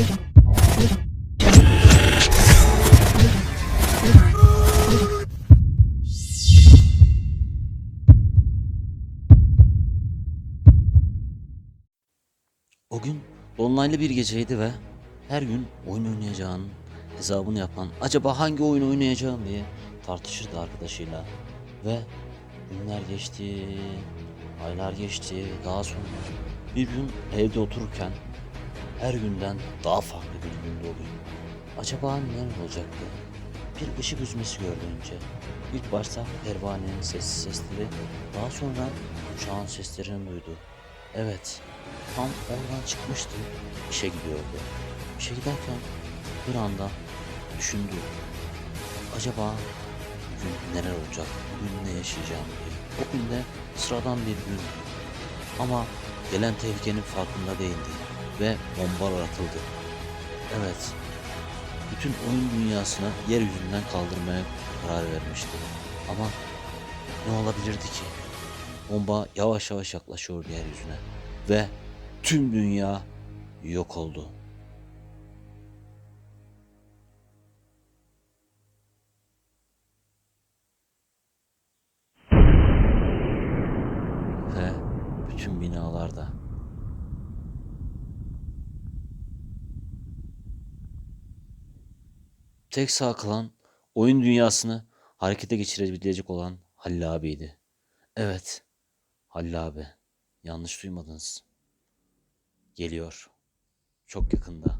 O gün Dolunaylı bir geceydi ve her gün oyun oynayacağın hesabını yapan acaba hangi oyun oynayacağım diye tartışırdı arkadaşıyla. Ve günler geçti, aylar geçti, daha sonra bir gün evde otururken her günden daha farklı bir gündü o gün. Acaba neler olacaktı? Bir ışık üzmesi gördü önce. İlk başta pervanenin sessiz sesleri, daha sonra uçağın seslerini duydu. Evet, tam oradan çıkmıştı, işe gidiyordu. İşe giderken bir anda düşündü. Acaba bugün neler olacak, bugün ne yaşayacağım diye. O gün de sıradan bir gün. Ama gelen tehlikenin farkında değildi ve bombalar atıldı. Evet, bütün oyun dünyasını yeryüzünden kaldırmaya karar vermişti. Ama ne olabilirdi ki? Bomba yavaş yavaş yaklaşıyordu yeryüzüne ve tüm dünya yok oldu. Ve bütün binalarda tek sağ kalan oyun dünyasını harekete geçirebilecek olan Halil abiydi. Evet, Halil abi. Yanlış duymadınız. Geliyor. Çok yakında.